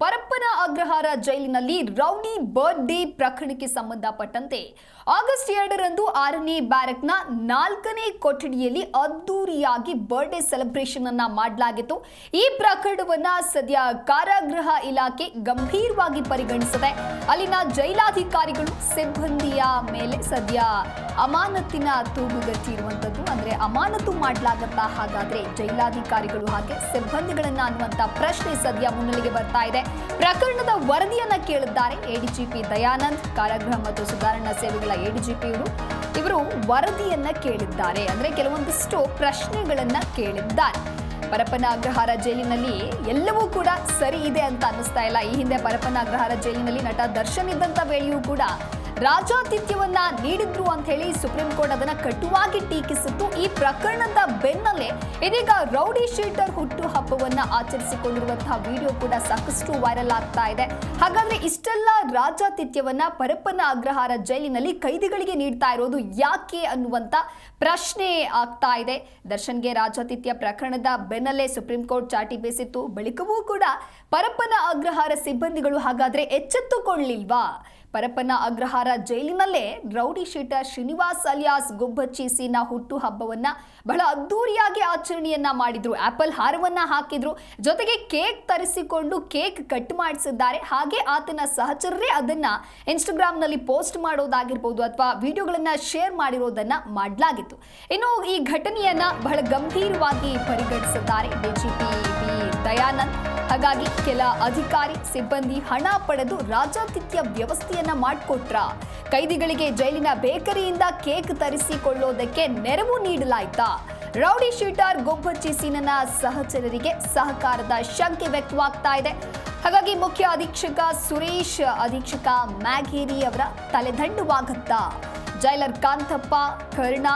ಪರಪ್ಪನ ಅಗ್ರಹಾರ ಜೈಲಿನಲ್ಲಿ rowdy birthday ಪ್ರಕರಣಕ್ಕೆ ಸಂಬಂಧಪಟ್ಟಂತೆ ಆಗಸ್ಟ್ ಎರಡರಂದು ಆರನೇ ಬ್ಯಾರಕ್ನ ನಾಲ್ಕನೇ ಕೊಠಡಿಯಲ್ಲಿ ಅದ್ದೂರಿಯಾಗಿ ಬರ್ಡೇ ಸೆಲೆಬ್ರೇಷನ್ ಅನ್ನ ಮಾಡಲಾಗಿತ್ತು. ಈ ಪ್ರಕರಣವನ್ನ ಸದ್ಯ ಕಾರಾಗೃಹ ಇಲಾಖೆ ಗಂಭೀರವಾಗಿ ಪರಿಗಣಿಸಿದೆ. ಅಲ್ಲಿನ ಜೈಲಾಧಿಕಾರಿಗಳು ಸಿಬ್ಬಂದಿಯ ಮೇಲೆ ಸದ್ಯ ಅಮಾನತಿನ ತೂಗುಗಟ್ಟಿರುವಂಥದ್ದು ಅಂದ್ರೆ ಅಮಾನತು ಮಾಡಲಾಗತ್ತಾ ಹಾಗಾದ್ರೆ ಜೈಲಾಧಿಕಾರಿಗಳು ಹಾಗೆ ಸಿಬ್ಬಂದಿಗಳನ್ನ ಅನ್ನುವಂತ ಪ್ರಶ್ನೆ ಸದ್ಯ ಮುನ್ನೆಲೆಗೆ ಬರ್ತಾ ಇದೆ. ಪ್ರಕರಣದ ವರದಿಯನ್ನ ಕೇಳಿದ್ದಾರೆ. ಎಡಿಜಿಪಿ ದಯಾನಂದ್, ಕಾರಾಗೃಹ ಮತ್ತು ಸುಧಾರಣಾ ಸೇವೆಗಳ ಎಡಿಜಿಪಿ ಇವರು. ಇವರು ವರದಿಯನ್ನ ಕೇಳಿದ್ದಾರೆ. ಅಂದ್ರೆ ಕೆಲವೊಂದಿಷ್ಟು ಪ್ರಶ್ನೆಗಳನ್ನ ಕೇಳಿದ್ದಾರೆ. ಪರಪ್ಪನ ಜೈಲಿನಲ್ಲಿ ಎಲ್ಲವೂ ಕೂಡ ಸರಿ ಇದೆ ಅಂತ ಅನ್ನಿಸ್ತಾ ಇಲ್ಲ. ಈ ಹಿಂದೆ ಪರಪ್ಪನ ಜೈಲಿನಲ್ಲಿ ನಟ ದರ್ಶನ್ ಇದ್ದಂಥ ವೇಳೆಯೂ ಕೂಡ ರಾಜಾತಿಥ್ಯವನ್ನ ನೀಡಿದ್ರು ಅಂತ ಹೇಳಿ ಸುಪ್ರೀಂ ಕೋರ್ಟ್ ಅದನ್ನ ಕಟುವಾಗಿ ಟೀಕಿಸಿತ್ತು. ಈ ಪ್ರಕರಣದ ಬೆನ್ನಲ್ಲೇ ಇದೀಗ ರೌಡಿ ಶೀಟರ್ ಹುಟ್ಟು ಹಬ್ಬವನ್ನ ಆಚರಿಸಿಕೊಂಡಿರುವಂತಹ ವಿಡಿಯೋ ಕೂಡ ಸಾಕಷ್ಟು ವೈರಲ್ ಆಗ್ತಾ ಇದೆ. ಹಾಗಾದ್ರೆ ಇಷ್ಟೆಲ್ಲ ರಾಜಾತಿಥ್ಯವನ್ನ ಪರಪ್ಪನ ಅಗ್ರಹಾರ ಜೈಲಿನಲ್ಲಿ ಕೈದಿಗಳಿಗೆ ನೀಡ್ತಾ ಇರೋದು ಯಾಕೆ ಅನ್ನುವಂತ ಪ್ರಶ್ನೆ ಆಗ್ತಾ ಇದೆ. ದರ್ಶನ್ಗೆ ರಾಜಾತಿಥ್ಯ ಪ್ರಕರಣದ ಬೆನ್ನಲ್ಲೇ ಸುಪ್ರೀಂ ಕೋರ್ಟ್ ಚಾಟಿ ಬೀಸಿತ್ತು. ಬಳಿಕವೂ ಕೂಡ ಪರಪ್ಪನ ಅಗ್ರಹಾರ ಸಿಬ್ಬಂದಿಗಳು ಹಾಗಾದ್ರೆ ಎಚ್ಚೆತ್ತುಕೊಳ್ಳಿಲ್ವಾ? Parappana Agrahara ಜೈಲಿನಲ್ಲೇ rowdy sheeter Srinivas alias Gubbachi Seena ಹುಟ್ಟು ಹಬ್ಬವನ್ನ ಬಹಳ ಅದ್ದೂರಿಯಾಗಿ ಆಚರಣೆಯನ್ನ ಮಾಡಿದ್ರು. ಆಪಲ್ ಹಾರವನ್ನ ಹಾಕಿದ್ರು. ಜೊತೆಗೆ ಕೇಕ್ ತರಿಸಿಕೊಂಡು ಕೇಕ್ ಕಟ್ ಮಾಡಿಸಿದ್ದಾರೆ. ಹಾಗೆ ಆತನ ಸಹಚರರೇ ಅದನ್ನ ಇನ್ಸ್ಟಾಗ್ರಾಮ್ನಲ್ಲಿ ಪೋಸ್ಟ್ ಮಾಡೋದಾಗಿರ್ಬೋದು ಅಥವಾ ವಿಡಿಯೋಗಳನ್ನ ಶೇರ್ ಮಾಡಿರೋದನ್ನ ಮಾಡಲಾಗಿತ್ತು. ಇನ್ನು ಈ ಘಟನೆಯನ್ನ ಬಹಳ ಗಂಭೀರವಾಗಿ ಪರಿಗಣಿಸಿದ್ದಾರೆ. DGP B Dayanand. ಹಾಗಾಗಿ ಕೆಲ ಅಧಿಕಾರಿ ಸಿಬ್ಬಂದಿ ಹಣ ಪಡೆದು ರಾಜಾತಿಥ್ಯ ವ್ಯವಸ್ಥೆಯನ್ನ ಮಾಡಿಕೊಟ್ರ. ಕೈದಿಗಳಿಗೆ ಜೈಲಿನ ಬೇಕರಿಯಿಂದ ಕೇಕ್ ತರಿಸಿಕೊಳ್ಳೋದಕ್ಕೆ ನೆರವು ನೀಡಲಾಯ್ತಾ. ರೌಡಿ ಶೀಟರ್ ಗೊಬ್ಬಚ್ಚಿ ಸೀನನ ಸಹಚರರಿಗೆ ಸಹಕಾರದ ಶಂಕೆ ವ್ಯಕ್ತವಾಗ್ತಾ ಇದೆ. ಹಾಗಾಗಿ ಮುಖ್ಯ ಅಧೀಕ್ಷಕ ಸುರೇಶ್, ಅಧೀಕ್ಷಕ ಮ್ಯಾಗೇರಿ ಅವರ ತಲೆದಂಡುವಾಗುತ್ತಾ. ಜೈಲರ್ ಕಾಂತಪ್ಪ, ಕರ್ಣ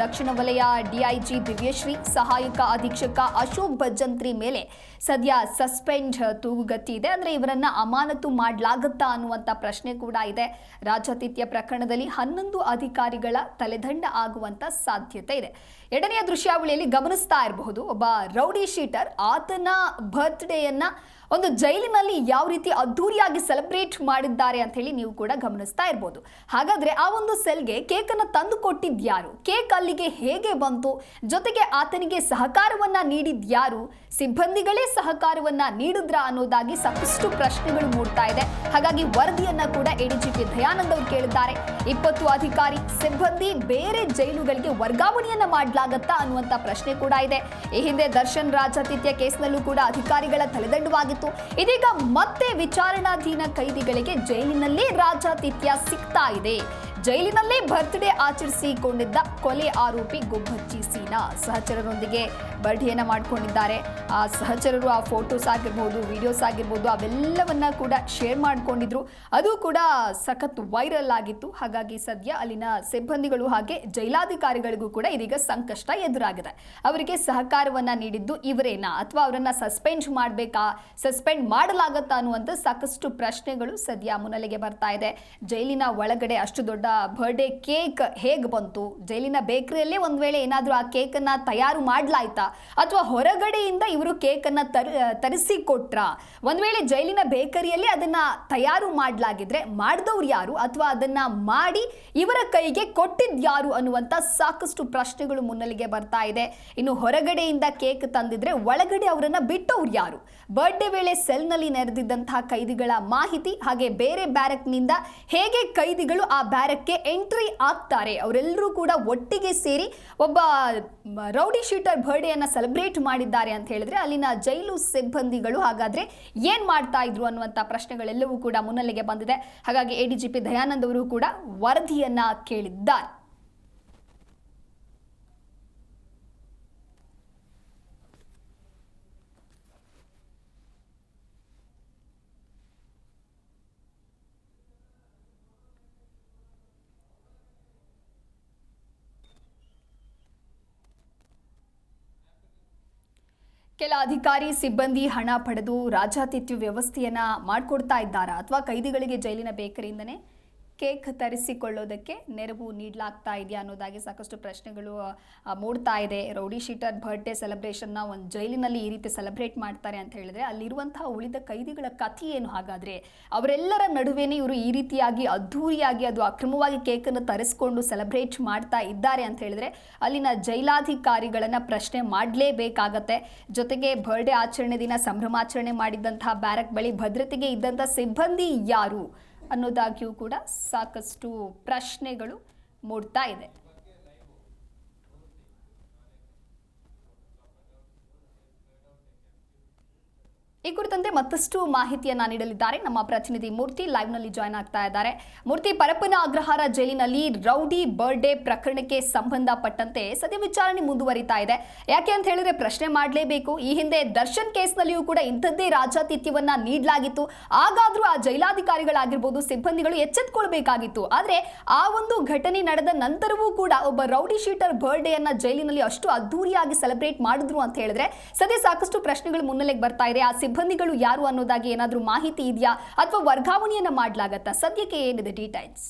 ದಕ್ಷಿಣ ವಲಯ ಡಿಐಜಿ ದಿವ್ಯಶ್ರೀ, ಸಹಾಯಕ ಅಧೀಕ್ಷಕ ಅಶೋಕ್ ಭಜಂತ್ರಿ ಮೇಲೆ ಸದ್ಯ ಸಸ್ಪೆಂಡ್ ತೂಗುಗತ್ತಿ ಇದೆ. ಅಂದರೆ ಇವರನ್ನು ಅಮಾನತು ಮಾಡಲಾಗುತ್ತಾ ಅನ್ನುವಂಥ ಪ್ರಶ್ನೆ ಕೂಡ ಇದೆ. ರಾಜಾತಿಥ್ಯ ಪ್ರಕರಣದಲ್ಲಿ ಹನ್ನೊಂದು ಅಧಿಕಾರಿಗಳ ತಲೆದಂಡ ಆಗುವಂಥ ಸಾಧ್ಯತೆ ಇದೆ. ಎರಡನೆಯ ದೃಶ್ಯಾವಳಿಯಲ್ಲಿ ಗಮನಿಸ್ತಾ ಇರಬಹುದು, ಒಬ್ಬ ರೌಡಿ ಶೀಟರ್ ಆತನ ಬರ್ತ್ಡೇಯನ್ನು ಒಂದು ಜೈಲಿನಲ್ಲಿ ಯಾವ ರೀತಿ ಅದ್ಧೂರಿಯಾಗಿ ಸೆಲೆಬ್ರೇಟ್ ಮಾಡಿದ್ದಾರೆ ಅಂತ ಹೇಳಿ ನೀವು ಕೂಡ ಗಮನಿಸ್ತಾ ಇರ್ಬೋದು. ಹಾಗಾದ್ರೆ ಆ ಒಂದು ಸೆಲ್ಗೆ ಕೇಕ್ ಅನ್ನು ತಂದು ಕೊಟ್ಟಿದ್ಯಾರು? ಕೇಕ್ ಅಲ್ಲಿಗೆ ಹೇಗೆ ಬಂತು? ಜೊತೆಗೆ ಆತನಿಗೆ ಸಹಕಾರವನ್ನ ನೀಡಿದ್ಯಾರು ಸಿಬ್ಬಂದಿಗಳೇ ಸಹಕಾರವನ್ನ ನೀಡಿದ್ರ ಅನ್ನೋದಾಗಿ ಸಾಕಷ್ಟು ಪ್ರಶ್ನೆಗಳು ಮೂಡ್ತಾ ಇದೆ. ಹಾಗಾಗಿ ವರದಿಯನ್ನ ಕೂಡ ಎಡಿಜಿಪಿ ದಯಾನಂದ್ ಅವರು ಕೇಳಿದ್ದಾರೆ. ಇಪ್ಪತ್ತು ಅಧಿಕಾರಿ, ಸಿಬ್ಬಂದಿ ಬೇರೆ ಜೈಲುಗಳಿಗೆ ವರ್ಗಾವಣೆಯನ್ನ ಮಾಡಲಾಗತ್ತಾ ಅನ್ನುವಂತ ಪ್ರಶ್ನೆ ಕೂಡ ಇದೆ. ಈ ಹಿಂದೆ ದರ್ಶನ್ ರಾಜಾತಿಥ್ಯ ಕೇಸ್ನಲ್ಲೂ ಕೂಡ ಅಧಿಕಾರಿಗಳ ತಲೆದಂಡವಾಗಿತ್ತು. ಇದೀಗ ಮತ್ತೆ ವಿಚಾರಣಾಧೀನ ಕೈದಿಗಳಿಗೆ ಜೈಲಿನಲ್ಲೇ ರಾಜಾತಿಥ್ಯ ಸಿಗ್ತಾ ಇದೆ. ಜೈಲಿನಲ್ಲೇ ಬರ್ತ್ಡೇ ಆಚರಿಸಿಕೊಂಡಿದ್ದ ಕೊಲೆ ಆರೋಪಿ ಗುಬ್ಬಚ್ಚಿ ಸೀನಾ ಸಹಚರರೊಂದಿಗೆ ಬರ್ಡೇಯನ್ನು ಮಾಡ್ಕೊಂಡಿದ್ದಾರೆ. ಆ ಸಹಚರರು ಆ ಫೋಟೋಸ್ ಆಗಿರ್ಬೋದು, ವಿಡಿಯೋಸ್ ಆಗಿರ್ಬೋದು, ಅವೆಲ್ಲವನ್ನ ಕೂಡ ಶೇರ್ ಮಾಡಿಕೊಂಡಿದ್ರು. ಅದು ಕೂಡ ಸಖತ್ ವೈರಲ್ ಆಗಿತ್ತು. ಹಾಗಾಗಿ ಸದ್ಯ ಅಲ್ಲಿನ ಸಿಬ್ಬಂದಿಗಳು ಹಾಗೆ ಜೈಲಾಧಿಕಾರಿಗಳಿಗೂ ಕೂಡ ಇದೀಗ ಸಂಕಷ್ಟ ಎದುರಾಗಿದೆ. ಅವರಿಗೆ ಸಹಕಾರವನ್ನ ನೀಡಿದ್ದು ಇವರೇನಾ? ಅಥವಾ ಅವರನ್ನ ಸಸ್ಪೆಂಡ್ ಮಾಡಬೇಕಾ? ಸಸ್ಪೆಂಡ್ ಮಾಡಲಾಗತ್ತಾ ಅನ್ನುವಂಥ ಸಾಕಷ್ಟು ಪ್ರಶ್ನೆಗಳು ಸದ್ಯ ಮುನ್ನೆಲೆಗೆ ಬರ್ತಾ ಇದೆ. ಜೈಲಿನ ಒಳಗಡೆ ಅಷ್ಟು ದೊಡ್ಡ ಬರ್ಡೇ ಕೇಕ್ ಹೇಗೆ ಬಂತು? ಜೈಲಿನ ಬೇಕರಿಯಲ್ಲೇ ಒಂದು ವೇಳೆ ಏನಾದರೂ ಆ ಕೇಕನ್ನ ತಯಾರು ಮಾಡಲಾಯ್ತಾ? ಅಥವಾ ಹೊರಗಡೆಯಿಂದ ಇವರು ಕೇಕನ್ನ ತರ ತರಿಸಿ ಕೊಟ್ರ ಒಂದು ವೇಳೆ ಜೈಲಿನ ಬೇಕರಿಯಲ್ಲಿ ಅದನ್ನ ತಯಾರು ಮಾಡಲಾಗಿದ್ರೆ ಮಾಡಿದವ್ರು ಯಾರು? ಅಥವಾ ಅದನ್ನ ಮಾಡಿ ಇವರ ಕೈಗೆ ಕೊಟ್ಟಿದ್ಯಾರು ಅನ್ನುವಂಥ ಸಾಕಷ್ಟು ಪ್ರಶ್ನೆಗಳು ಮುನ್ನೆಲೆಗೆ ಬರ್ತಾ ಇದೆ. ಇನ್ನು ಹೊರಗಡೆಯಿಂದ ಕೇಕ್ ತಂದಿದ್ರೆ ಒಳಗಡೆ ಅವರನ್ನ ಬಿಟ್ಟವ್ರು ಯಾರು? ಬರ್ಡೇ ವೇಳೆ ಸೆಲ್ನಲ್ಲಿ ನೆರೆದಿದ್ದಂತಹ ಕೈದಿಗಳ ಮಾಹಿತಿ ಹಾಗೆ ಬೇರೆ ಬ್ಯಾರಕ್ನಿಂದ ಹೇಗೆ ಕೈದಿಗಳು ಆ ಬ್ಯಾರಕ್ಗೆ ಎಂಟ್ರಿ ಆಗ್ತಾರೆ. ಅವರೆಲ್ಲರೂ ಕೂಡ ಒಟ್ಟಿಗೆ ಸೇರಿ ಒಬ್ಬ ರೌಡಿ ಶೀಟರ್ ಬರ್ಡೇಯನ್ನು ಸೆಲೆಬ್ರೇಟ್ ಮಾಡಿದ್ದಾರೆ ಅಂತ ಹೇಳಿದ್ರೆ ಅಲ್ಲಿನ ಜೈಲು ಸಿಬ್ಬಂದಿಗಳು ಹಾಗಾದ್ರೆ ಏನು ಮಾಡ್ತಾ ಇದ್ರು ಅನ್ನುವಂಥ ಪ್ರಶ್ನೆಗಳೆಲ್ಲವೂ ಕೂಡ ಮುನ್ನೆಲೆಗೆ ಬಂದಿದೆ. ಹಾಗಾಗಿ ಎಡಿಜಿಪಿ ದಯಾನಂದ್ ಅವರು ಕೂಡ ವರದಿಯನ್ನ ಕೇಳಿದ್ದಾರೆ. ಕೆಲ ಅಧಿಕಾರಿ ಸಿಬ್ಬಂದಿ ಹಣ ಪಡೆದು ರಾಜಾತಿಥ್ಯ ವ್ಯವಸ್ಥೆಯನ್ನ ಮಾಡಿಕೊಡ್ತಾ ಇದ್ದಾರಾ ಅಥವಾ ಕೈದಿಗಳಿಗೆ ಜೈಲಿನ ಬೇಕರಿಯಿಂದನೇ ಕೇಕ್ ತರಿಸಿಕೊಳ್ಳೋದಕ್ಕೆ ನೆರವು ನೀಡಲಾಗ್ತಾ ಇದೆಯಾ ಅನ್ನೋದಾಗಿ ಸಾಕಷ್ಟು ಪ್ರಶ್ನೆಗಳು ಮೂಡ್ತಾ ಇದೆ. ರೌಡಿ ಶೀಟರ್ ಬರ್ಡೇ ಸೆಲೆಬ್ರೇಷನ್ನ ಒಂದು ಜೈಲಿನಲ್ಲಿ ಈ ರೀತಿ ಸೆಲೆಬ್ರೇಟ್ ಮಾಡ್ತಾರೆ ಅಂತ ಹೇಳಿದ್ರೆ, ಅಲ್ಲಿರುವಂತಹ ಉಳಿದ ಕೈದಿಗಳ ಕಥೆ ಏನು ಹಾಗಾದರೆ? ಅವರೆಲ್ಲರ ನಡುವೆನೇ ಇವರು ಈ ರೀತಿಯಾಗಿ ಅದ್ಧೂರಿಯಾಗಿ ಅದು ಅಕ್ರಮವಾಗಿ ಕೇಕನ್ನು ತರಿಸ್ಕೊಂಡು ಸೆಲೆಬ್ರೇಟ್ ಮಾಡ್ತಾ ಇದ್ದಾರೆ ಅಂತ ಹೇಳಿದ್ರೆ, ಅಲ್ಲಿನ ಜೈಲಾಧಿಕಾರಿಗಳನ್ನು ಪ್ರಶ್ನೆ ಮಾಡಲೇಬೇಕಾಗತ್ತೆ. ಜೊತೆಗೆ ಬರ್ಡೇ ಆಚರಣೆ ದಿನ ಸಂಭ್ರಮಾಚರಣೆ ಮಾಡಿದ್ದಂತಹ ಬ್ಯಾರಕ್ ಬಳಿ ಭದ್ರತೆಗೆ ಇದ್ದಂಥ ಸಿಬ್ಬಂದಿ ಯಾರು? ಅನ್ನೋದಾಗಿಯೂ ಕೂಡ ಸಾಕಷ್ಟು ಪ್ರಶ್ನೆಗಳು ಮೂಡ್ತಾ ಇದೆ. ಈ ಕುರಿತಂತೆ ಮತ್ತಷ್ಟು ಮಾಹಿತಿಯನ್ನ ನೀಡಲಿದ್ದಾರೆ. ನಮ್ಮ ಪ್ರತಿನಿಧಿ ಮೂರ್ತಿ ಲೈವ್ನಲ್ಲಿ ಜಾಯ್ನ್ ಆಗ್ತಾ ಇದ್ದಾರೆ. ಮೂರ್ತಿ ಪರಪ್ಪನ ಅಗ್ರಹಾರ ಜೈಲಿನಲ್ಲಿ ರೌಡಿ ಬರ್ಡೇ ಪ್ರಕರಣಕ್ಕೆ ಸಂಬಂಧಪಟ್ಟಂತೆ ಸದ್ಯ ವಿಚಾರಣೆ ಮುಂದುವರಿತಾ ಇದೆ. ಯಾಕೆ ಅಂತ ಹೇಳಿದ್ರೆ ಪ್ರಶ್ನೆ ಮಾಡಲೇಬೇಕು. ಈ ಹಿಂದೆ ದರ್ಶನ್ ಕೇಸ್ನಲ್ಲಿಯೂ ಕೂಡ ಇಂಥದ್ದೇ ರಾಜಾತಿಥ್ಯವನ್ನ ನೀಡಲಾಗಿತ್ತು. ಆಗಾದ್ರೂ ಆ ಜೈಲಾಧಿಕಾರಿಗಳಾಗಿರ್ಬೋದು, ಸಿಬ್ಬಂದಿಗಳು ಎಚ್ಚೆತ್ಕೊಳ್ಬೇಕಾಗಿತ್ತು. ಆದ್ರೆ ಆ ಒಂದು ಘಟನೆ ನಡೆದ ನಂತರವೂ ಕೂಡ ಒಬ್ಬ ರೌಡಿ ಶೀಟರ್ ಬರ್ಡೇಯನ್ನ ಜೈಲಿನಲ್ಲಿ ಅಷ್ಟು ಅದ್ದೂರಿಯಾಗಿ ಸೆಲೆಬ್ರೇಟ್ ಮಾಡಿದ್ರು ಅಂತ ಹೇಳಿದ್ರೆ ಸದ್ಯ ಸಾಕಷ್ಟು ಪ್ರಶ್ನೆಗಳು ಮುನ್ನೆಲೆಗೆ ಬರ್ತಾ ಇದೆ. ಆ ಸಿಬ್ಬಂದಿಗಳು ಯಾರು ಅನ್ನೋದಾಗಿ ಏನಾದರೂ ಮಾಹಿತಿ ಇದೆಯಾ ಅಥವಾ ವರ್ಗಾವಣೆಯನ್ನು ಮಾಡಲಾಗತ್ತಾ? ಸದ್ಯಕ್ಕೆ ಏನಿದೆ ಡೀಟೈಲ್ಸ್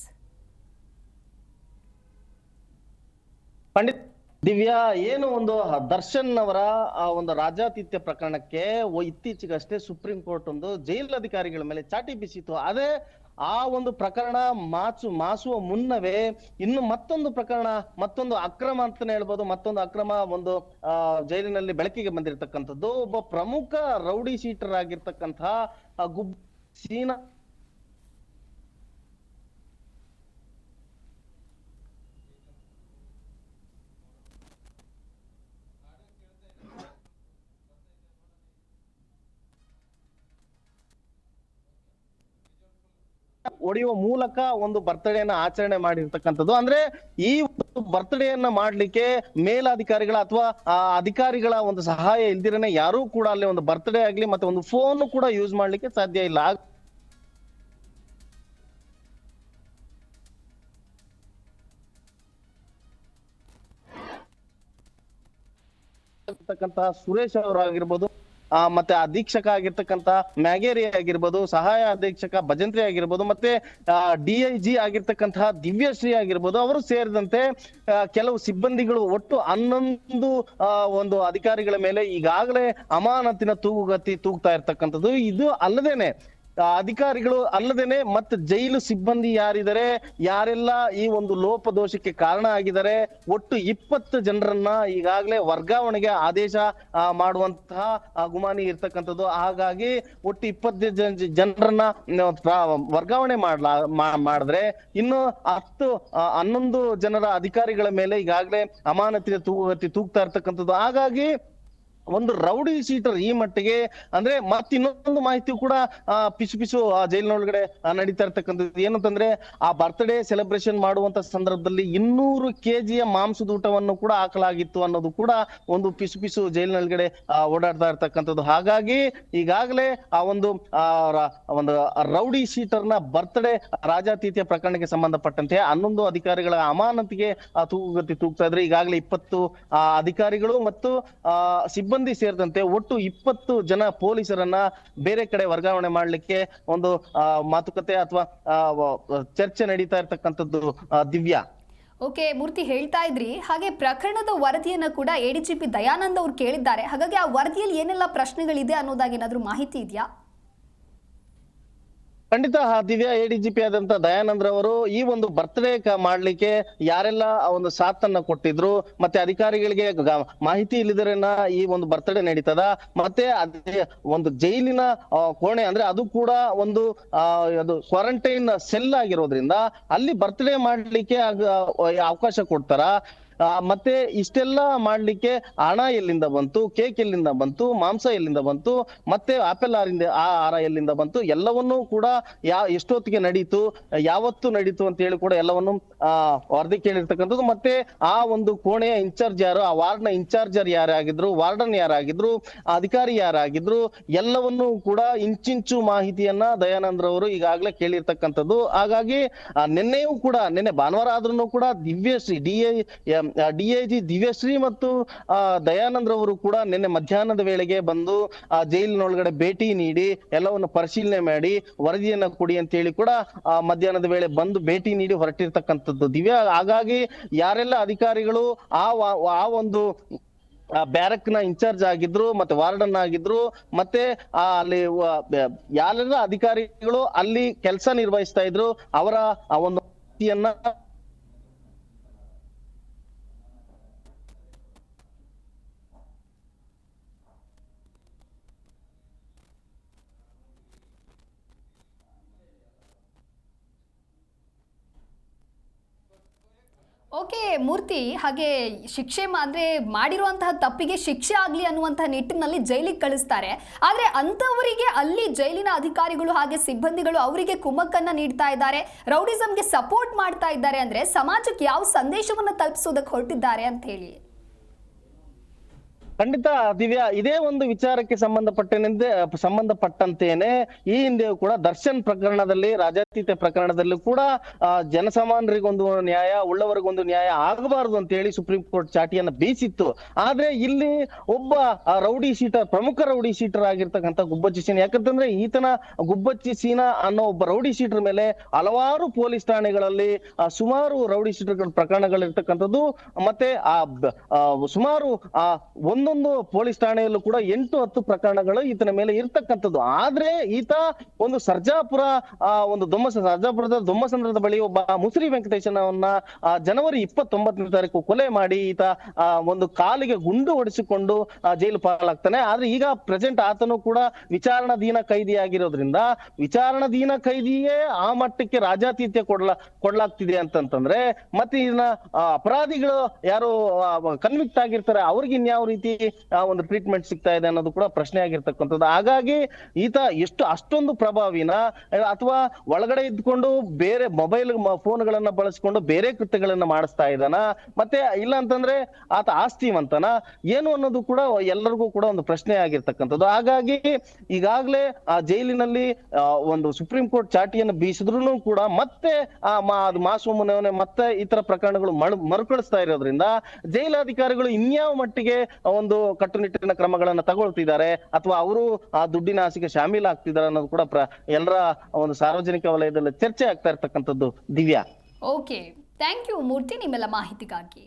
ಪಂಡಿತ್ ದಿವ್ಯಾ, ಏನು ಒಂದು ದರ್ಶನ್ ಅವರ ಆ ಒಂದು ರಾಜಾತಿಥ್ಯ ಪ್ರಕರಣಕ್ಕೆ ಇತ್ತೀಚೆಗಷ್ಟೇ ಸುಪ್ರೀಂ ಕೋರ್ಟ್ ಒಂದು ಜೈಲ್ ಅಧಿಕಾರಿಗಳ ಮೇಲೆ ಚಾಟಿ ಬೀಸಿತ್ತು. ಅದೇ ಆ ಒಂದು ಪ್ರಕರಣ ಮಾಚು, ಮಾಸುವ ಮುನ್ನವೇ ಇನ್ನು ಮತ್ತೊಂದು ಪ್ರಕರಣ, ಮತ್ತೊಂದು ಅಕ್ರಮ ಅಂತಾನೆ ಹೇಳ್ಬೋದು. ಮತ್ತೊಂದು ಅಕ್ರಮ ಒಂದು ಜೈಲಿನಲ್ಲಿ ಬೆಳಕಿಗೆ ಬಂದಿರತಕ್ಕಂಥದ್ದು. ಒಬ್ಬ ಪ್ರಮುಖ ರೌಡಿ ಶೀಟರ್ ಆಗಿರ್ತಕ್ಕಂತಹ ಗುಬ್ ಸೀನಾ ಹೊಡೆಯುವ ಮೂಲಕ ಒಂದು ಬರ್ತಡೆಯನ್ನ ಆಚರಣೆ ಮಾಡಿರ್ತಕ್ಕಂಥದ್ದು. ಅಂದ್ರೆ ಈ ಬರ್ತಡೆಯನ್ನ ಮಾಡ್ಲಿಕ್ಕೆ ಮೇಲಾಧಿಕಾರಿಗಳ ಅಥವಾ, ಆ, ಅಧಿಕಾರಿಗಳ ಒಂದು ಸಹಾಯ ಇಲ್ದಿರನೆ ಯಾರೂ ಕೂಡ ಅಲ್ಲಿ ಒಂದು ಬರ್ತ್ಡೇ ಆಗ್ಲಿ ಮತ್ತೆ ಒಂದು ಫೋನ್ ಕೂಡ ಯೂಸ್ ಮಾಡ್ಲಿಕ್ಕೆ ಸಾಧ್ಯ ಇಲ್ಲ. ಸುರೇಶ್ ಅವರಾಗಿರ್ಬೋದು ಮತ್ತೆ ಅಧೀಕ್ಷಕ ಆಗಿರ್ತಕ್ಕಂತ ಮ್ಯಾಗೇರಿ ಆಗಿರ್ಬೋದು, ಸಹಾಯ ಅಧೀಕ್ಷಕ ಭಜಂತ್ರಿ ಆಗಿರ್ಬೋದು, ಮತ್ತೆ ಡಿ ಐ ಜಿ ಆಗಿರ್ತಕ್ಕಂತಹ ದಿವ್ಯಶ್ರೀ ಆಗಿರ್ಬೋದು, ಅವರು ಸೇರಿದಂತೆ ಕೆಲವು ಸಿಬ್ಬಂದಿಗಳು ಒಟ್ಟು ಹನ್ನೊಂದು ಒಂದು ಅಧಿಕಾರಿಗಳ ಮೇಲೆ ಈಗಾಗಲೇ ಅಮಾನತಿನ ತೂಗುಗತಿ ತೂಗ್ತಾ ಇರ್ತಕ್ಕಂಥದ್ದು. ಇದು ಅಲ್ಲದೇನೆ ಅಧಿಕಾರಿಗಳು ಅಲ್ಲದೇನೆ ಮತ್ತೆ ಜೈಲು ಸಿಬ್ಬಂದಿ ಯಾರಿದ್ದಾರೆ ಯಾರೆಲ್ಲ ಈ ಒಂದು ಲೋಪದೋಷಕ್ಕೆ ಕಾರಣ ಆಗಿದ್ದಾರೆ ಒಟ್ಟು ಇಪ್ಪತ್ತು ಜನರನ್ನ ಈಗಾಗಲೇ ವರ್ಗಾವಣೆಗೆ ಆದೇಶ ಮಾಡುವಂತಹ ಗುಮಾನಿ ಇರ್ತಕ್ಕಂಥದ್ದು. ಹಾಗಾಗಿ ಒಟ್ಟು ಇಪ್ಪತ್ತು ಜನ, ಜನರನ್ನ ವರ್ಗಾವಣೆ ಮಾಡ್ಲಾ ಮಾಡಿದ್ರೆ ಇನ್ನು ಹತ್ತು ಹನ್ನೊಂದು ಜನರ ಅಧಿಕಾರಿಗಳ ಮೇಲೆ ಈಗಾಗಲೇ ಅಮಾನತಿನ ತೂಗತಿ ತೂಗ್ತಾ ಇರ್ತಕ್ಕಂಥದ್ದು. ಹಾಗಾಗಿ ಒಂದು ರೌಡಿ ಶೀಟರ್ ಈ ಮಟ್ಟಿಗೆ, ಅಂದ್ರೆ ಮತ್ತಿನ್ನೊಂದು ಮಾಹಿತಿ ಕೂಡ ಪಿಸು ಪಿಸು, ಆ, ಜೈಲಿನೊಳಗಡೆ ನಡೀತಾ ಇರ್ತಕ್ಕಂಥದ್ದು. ಏನಂತಂದ್ರೆ ಆ ಬರ್ತ್ಡೇ ಸೆಲೆಬ್ರೇಷನ್ ಮಾಡುವಂತ ಸಂದರ್ಭದಲ್ಲಿ ಇನ್ನೂರು ಕೆಜಿಯ ಮಾಂಸದ ಊಟವನ್ನು ಕೂಡ ಹಾಕಲಾಗಿತ್ತು ಅನ್ನೋದು ಕೂಡ ಒಂದು ಪಿಸು ಪಿಸು ಜೈಲಿನೊಳಗಡೆ ಓಡಾಡ್ತಾ ಇರ್ತಕ್ಕಂಥದ್ದು. ಹಾಗಾಗಿ ಈಗಾಗಲೇ ಆ ಒಂದು ಒಂದು ರೌಡಿ ಶೀಟರ್ನ ಬರ್ತ್ಡೇ ರಾಜಾತೀತಿಯ ಪ್ರಕರಣಕ್ಕೆ ಸಂಬಂಧಪಟ್ಟಂತೆ ಹನ್ನೊಂದು ಅಧಿಕಾರಿಗಳ ಅಮಾನತಿಗೆ ತೂಗುಗತಿ ತೂಗ್ತಾ ಇದ್ರೆ ಈಗಾಗಲೇ ಇಪ್ಪತ್ತು ಅಧಿಕಾರಿಗಳು ಮತ್ತು, ಆ ಸಿಬ್ಬಂದಿ ಸೇರಿದಂತೆ ಒಟ್ಟು ಇಪ್ಪತ್ತು ಜನ ಪೊಲೀಸರನ್ನ ಬೇರೆ ಕಡೆ ವರ್ಗಾವಣೆ ಮಾಡಲಿಕ್ಕೆ ಒಂದು ಮಾತುಕತೆ ಅಥವಾ ಚರ್ಚೆ ನಡೀತಾ ಇರ್ತಕ್ಕಂಥದ್ದು ದಿವ್ಯಾ. ಓಕೆ, ಮೂರ್ತಿ ಹೇಳ್ತಾ ಇದ್ರಿ. ಹಾಗೆ ಪ್ರಕರಣದ ವರದಿಯನ್ನ ಕೂಡ ಎಡಿಜಿಪಿ ದಯಾನಂದ್ ಅವರು ಕೇಳಿದ್ದಾರೆ. ಹಾಗಾಗಿ ಆ ವರದಿಯಲ್ಲಿ ಏನೆಲ್ಲ ಪ್ರಶ್ನೆಗಳಿದೆ ಅನ್ನೋದಾಗಿ ಏನಾದರೂ ಮಾಹಿತಿ ಇದೆಯಾ? ಖಂಡಿತ ದಿವ್ಯಾ ಎಡಿಜಿಪಿ ಆದಂತ ದಯಾನಂದ್ರ ಅವರು ಈ ಒಂದು ಬರ್ತ್ಡೇ ಮಾಡ್ಲಿಕ್ಕೆ ಯಾರೆಲ್ಲ ಒಂದು ಸಾಥನ್ನ ಕೊಟ್ಟಿದ್ರು, ಮತ್ತೆ ಅಧಿಕಾರಿಗಳಿಗೆ ಮಾಹಿತಿ ಇಲ್ಲದರೇನ ಈ ಒಂದು ಬರ್ತ್ಡೇ ನಡೀತದ, ಮತ್ತೆ ಅದೇ ಒಂದು ಜೈಲಿನ ಕೋಣೆ ಅಂದ್ರೆ ಅದು ಕೂಡ ಒಂದು ಅದು ಕ್ವಾರಂಟೈನ್ ಸೆಲ್ ಆಗಿರೋದ್ರಿಂದ ಅಲ್ಲಿ ಬರ್ತ್ಡೇ ಮಾಡ್ಲಿಕ್ಕೆ ಅವಕಾಶ ಕೊಡ್ತಾರ. ಮತ್ತೆ ಇಷ್ಟೆಲ್ಲ ಮಾಡ್ಲಿಕ್ಕೆ ಹಣ ಎಲ್ಲಿಂದ ಬಂತು ಕೇಕ್ ಎಲ್ಲಿಂದ ಬಂತು, ಮಾಂಸ ಎಲ್ಲಿಂದ ಬಂತು, ಮತ್ತೆ ಆಪಲ್ ಆರಿಂದ ಆ ಹಾರ ಎಲ್ಲಿಂದ ಬಂತು, ಎಲ್ಲವನ್ನೂ ಕೂಡ ಯಾ, ಎಷ್ಟೊತ್ತಿಗೆ ನಡೀತು, ಯಾವತ್ತು ನಡೀತು ಅಂತ ಹೇಳಿ ಕೂಡ ಎಲ್ಲವನ್ನು, ಆ ವರದಿ ಕೇಳಿರ್ತಕ್ಕಂಥದ್ದು ಮತ್ತೆ ಆ ಒಂದು ಕೋಣೆಯ ಇನ್ಚಾರ್ಜ್ ಯಾರು, ಆ ವಾರ್ಡ್ನ ಇನ್ಚಾರ್ಜರ್ ಯಾರಾಗಿದ್ರು, ವಾರ್ಡನ್ ಯಾರಾಗಿದ್ರು, ಅಧಿಕಾರಿ ಯಾರಾಗಿದ್ರು, ಎಲ್ಲವನ್ನೂ ಕೂಡ ಇಂಚಿಂಚು ಮಾಹಿತಿಯನ್ನ ದಯಾನಂದ್ರ ಅವರು ಈಗಾಗಲೇ ಕೇಳಿರ್ತಕ್ಕಂಥದ್ದು. ಹಾಗಾಗಿ ನಿನ್ನೆಯೂ ಕೂಡ, ನಿನ್ನೆ ಭಾನುವಾರ ಆದ್ರೂ ಕೂಡ Divyashree D I DIG Divyashree ಮತ್ತು ಆ, ದಯಾನಂದ್ ರವರು ಕೂಡ ನಿನ್ನೆ ಮಧ್ಯಾಹ್ನದ ವೇಳೆಗೆ ಬಂದು ಆ ಜೈಲಿನೊಳಗಡೆ ಭೇಟಿ ನೀಡಿ ಎಲ್ಲವನ್ನು ಪರಿಶೀಲನೆ ಮಾಡಿ ವರದಿಯನ್ನ ಕೊಡಿ ಅಂತ ಹೇಳಿ ಕೂಡ ಆ, ಮಧ್ಯಾಹ್ನದ ವೇಳೆ ಬಂದು ಭೇಟಿ ನೀಡಿ ಹೊರಟಿರ್ತಕ್ಕಂಥದ್ದು. ದಿವ್ಯ ಹಾಗಾಗಿ ಯಾರೆಲ್ಲ ಅಧಿಕಾರಿಗಳು ಆ ಆ ಒಂದು ಬ್ಯಾರಕ್ನ ಇನ್ಚಾರ್ಜ್ ಆಗಿದ್ರು ಮತ್ತೆ ವಾರ್ಡನ್ ಆಗಿದ್ರು ಮತ್ತೆ ಆ ಅಲ್ಲಿ ಯಾರೆಲ್ಲ ಅಧಿಕಾರಿಗಳು ಅಲ್ಲಿ ಕೆಲಸ ನಿರ್ವಹಿಸ್ತಾ ಇದ್ರು ಅವರ ಆ ಒಂದು ಓಕೆ, ಮೂರ್ತಿ, ಹಾಗೆ ಶಿಕ್ಷೆ ಅಂದ್ರೆ ಮಾಡಿರುವಂತಹ ತಪ್ಪಿಗೆ ಶಿಕ್ಷೆ ಆಗಲಿ ಅನ್ನುವಂತಹ ನಿಟ್ಟಿನಲ್ಲಿ ಜೈಲಿಗೆ ಕಳಿಸ್ತಾರೆ. ಆದರೆ ಅಂತವರಿಗೆ ಅಲ್ಲಿ ಜೈಲಿನ ಅಧಿಕಾರಿಗಳು ಹಾಗೆ ಸಿಬ್ಬಂದಿಗಳು ಅವರಿಗೆ ಕುಮ್ಮಕ್ಕನ್ನು ನೀಡ್ತಾ ಇದ್ದಾರೆ ರೌಡಿಸಮ್ಗೆ ಸಪೋರ್ಟ್ ಮಾಡ್ತಾ ಇದ್ದಾರೆ ಅಂದ್ರೆ ಸಮಾಜಕ್ಕೆ ಯಾವ ಸಂದೇಶವನ್ನ ತಲುಪಿಸೋದಕ್ಕೆ ಹೊರಟಿದ್ದಾರೆ ಅಂತ ಹೇಳಿ. ಖಂಡಿತ ದಿವ್ಯಾ ಇದೇ ಒಂದು ವಿಚಾರಕ್ಕೆ ಸಂಬಂಧಪಟ್ಟಂತೆ ಸಂಬಂಧಪಟ್ಟಂತೇನೆ ಈ ಹಿಂದೆ ಕೂಡ ದರ್ಶನ್ ಪ್ರಕರಣದಲ್ಲಿ ರಾಜಾತೀತ ಪ್ರಕರಣದಲ್ಲೂ ಕೂಡ ಜನಸಾಮಾನ್ಯರಿಗೊಂದು ನ್ಯಾಯ ಉಳ್ಳವರಿಗೊಂದು ನ್ಯಾಯ ಆಗಬಾರದು ಅಂತ ಹೇಳಿ ಸುಪ್ರೀಂ ಕೋರ್ಟ್ ಚಾಟಿಯನ್ನ ಬೀಸಿತ್ತು. ಆದ್ರೆ ಇಲ್ಲಿ ಒಬ್ಬ ರೌಡಿ ಶೀಟರ್ ಪ್ರಮುಖ ರೌಡಿ ಶೀಟರ್ ಆಗಿರ್ತಕ್ಕಂಥ ಗುಬ್ಬಚ್ಚಿ ಸೀನ ಯಾಕಂತಂದ್ರೆ ಈತನ ಗುಬ್ಬಚ್ಚಿ ಸೀನ ಅನ್ನೋ ಒಬ್ಬ ರೌಡಿ ಶೀಟರ್ ಮೇಲೆ ಹಲವಾರು ಪೊಲೀಸ್ ಠಾಣೆಗಳಲ್ಲಿ ಸುಮಾರು ರೌಡಿ ಶೀಟರ್ ಪ್ರಕರಣಗಳಿರ್ತಕ್ಕಂಥದ್ದು ಮತ್ತೆ ಆ ಸುಮಾರು ಆ, ಆ ಒಂದೊಂದು ಪೊಲೀಸ್ ಠಾಣೆಯಲ್ಲೂ ಕೂಡ ಎಂಟು ಹತ್ತು ಪ್ರಕರಣಗಳು ಈತನ ಮೇಲೆ ಇರ್ತಕ್ಕಂಥದ್ದು. ಆದ್ರೆ ಈತ ಒಂದು ಸರ್ಜಾಪುರ ಒಂದು ದೊಮ್ಮಸ, ಸರ್ಜಾಪುರದ ದೊಮ್ಮಸಂದ್ರದ ಬಳಿ ಒಬ್ಬ ಮುಸ್ರಿ ವೆಂಕಟೇಶನವನ್ನ ಜನವರಿ ಇಪ್ಪತ್ತೊಂಬತ್ತನೇ ತಾರೀಕು ಕೊಲೆ ಮಾಡಿ ಈತ ಒಂದು ಕಾಲಿಗೆ ಗುಂಡು ಹೊಡೆಸಿಕೊಂಡು ಜೈಲು ಪಾಲಾಗ್ತಾನೆ. ಆದ್ರೆ ಈಗ ಪ್ರೆಸೆಂಟ್ ಆತನು ಕೂಡ ವಿಚಾರಣಾಧೀನ ಕೈದಿಯಾಗಿರೋದ್ರಿಂದ ವಿಚಾರಣಾಧೀನ ಕೈದಿಯೇ ಆ ಮಟ್ಟಕ್ಕೆ ರಾಜಾತೀತ್ಯ ಕೊಡ್ಲಾ, ಕೊಡ್ಲಾಗ್ತಿದೆ ಅಂತಂತಂದ್ರೆ, ಮತ್ತೆ ಇದನ್ನ ಅಪರಾಧಿಗಳು ಯಾರು ಕನ್ವಿಕ್ಟ್ ಆಗಿರ್ತಾರೆ, ಅವ್ರಿಗೆ ಇನ್ಯಾವ ರೀತಿ ಆ, ಒಂದು ಟ್ರೀಟ್ಮೆಂಟ್ ಸಿಗ್ತಾ ಇದೆ ಅನ್ನೋದು ಕೂಡ ಪ್ರಶ್ನೆ ಆಗಿರ್ತಕ್ಕಂಥದ್ದು. ಹಾಗಾಗಿ ಈತ ಎಷ್ಟು ಅಷ್ಟೊಂದು ಪ್ರಭಾವಿನ ಅಥವಾ ಒಳಗಡೆ ಇದ್ಕೊಂಡು ಬೇರೆ ಮೊಬೈಲ್ ಫೋನ್ಗಳನ್ನ ಬಳಸ್ಕೊಂಡು ಬೇರೆ ಕೃತ್ಯಗಳನ್ನ ಮಾಡಿಸ್ತಾ ಇದ್ದಾನ? ಮತ್ತೆ ಇಲ್ಲ ಅಂತಂದ್ರೆ ಆತ ಆಸ್ತಿವಂತನ? ಏನು ಅನ್ನೋದು ಕೂಡ ಎಲ್ಲರಿಗೂ ಕೂಡ ಒಂದು ಪ್ರಶ್ನೆ ಆಗಿರ್ತಕ್ಕಂಥದ್ದು. ಹಾಗಾಗಿ ಈಗಾಗಲೇ ಆ ಜೈಲಿನಲ್ಲಿ ಒಂದು ಸುಪ್ರೀಂ ಕೋರ್ಟ್ ಚಾಟಿಯನ್ನು ಬೀಸಿದ್ರು ಕೂಡ ಮತ್ತೆ ಆ ಮಾಸುಮನೆ ಮತ್ತೆ ಇತರ ತರ ಪ್ರಕರಣಗಳು ಮರು ಮರುಕಳಿಸ್ತಾ ಇರೋದ್ರಿಂದ ಜೈಲಾಧಿಕಾರಿಗಳು ಇನ್ಯಾವ ಮಟ್ಟಿಗೆ ಒಂದು ಕಟ್ಟುನಿಟ್ಟಿನ ಕ್ರಮಗಳನ್ನ ತಗೊಳ್ತಿದ್ದಾರೆ ಅಥವಾ ಅವರು ಆ ದುಡ್ಡಿನ ಆಸೆಗೆ ಶಾಮೀಲಾಗ್ತಿದ್ದಾರೆ ಅನ್ನೋದು ಕೂಡ ಎಲ್ಲರ ಒಂದು ಸಾರ್ವಜನಿಕ ವಲಯದಲ್ಲಿ ಚರ್ಚೆ ಆಗ್ತಾ ಇರ್ತಕ್ಕಂಥದ್ದು Divya. Okay thank you Murthy ನಿಮ್ಮೆಲ್ಲ ಮಾಹಿತಿಗಾಗಿ.